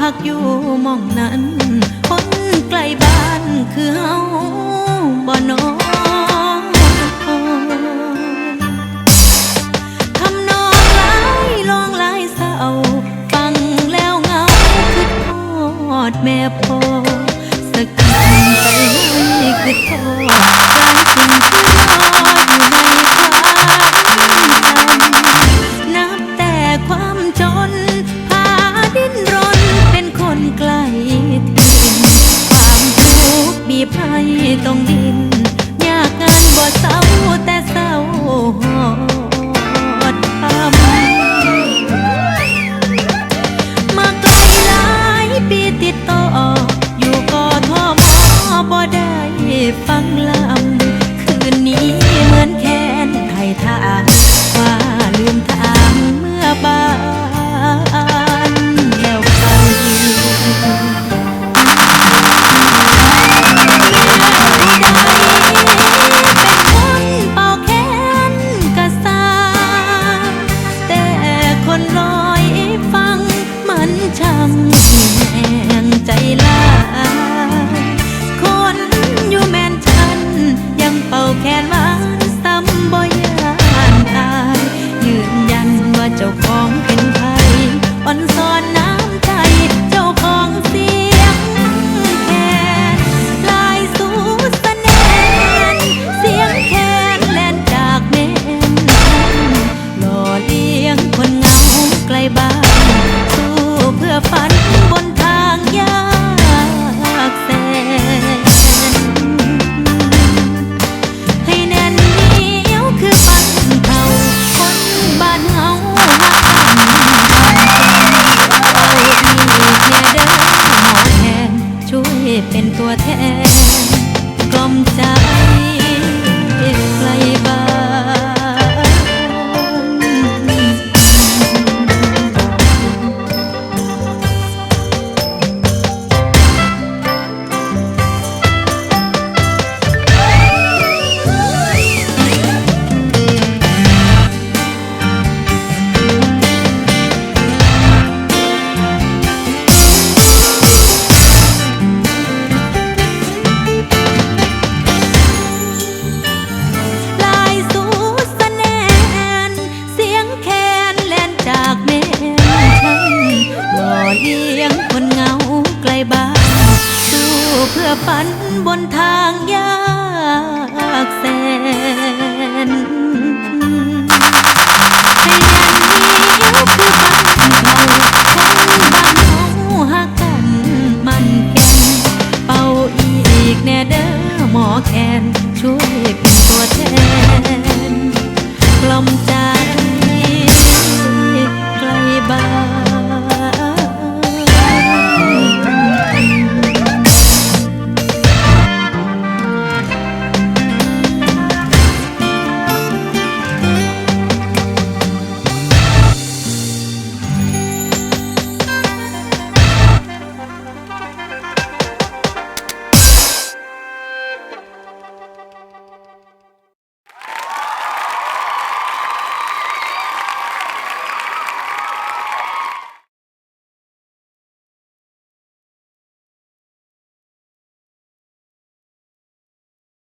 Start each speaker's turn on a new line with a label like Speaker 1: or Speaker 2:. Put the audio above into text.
Speaker 1: พักอยู่มองนั้นคนไกลบ้านคือเฮาบ่นอนทำนองลายลองลายเศร้าฟังแล้วเงาคือทอแม่พอสักคำไปคือพอดการจริง ฝันบนทางยากแสน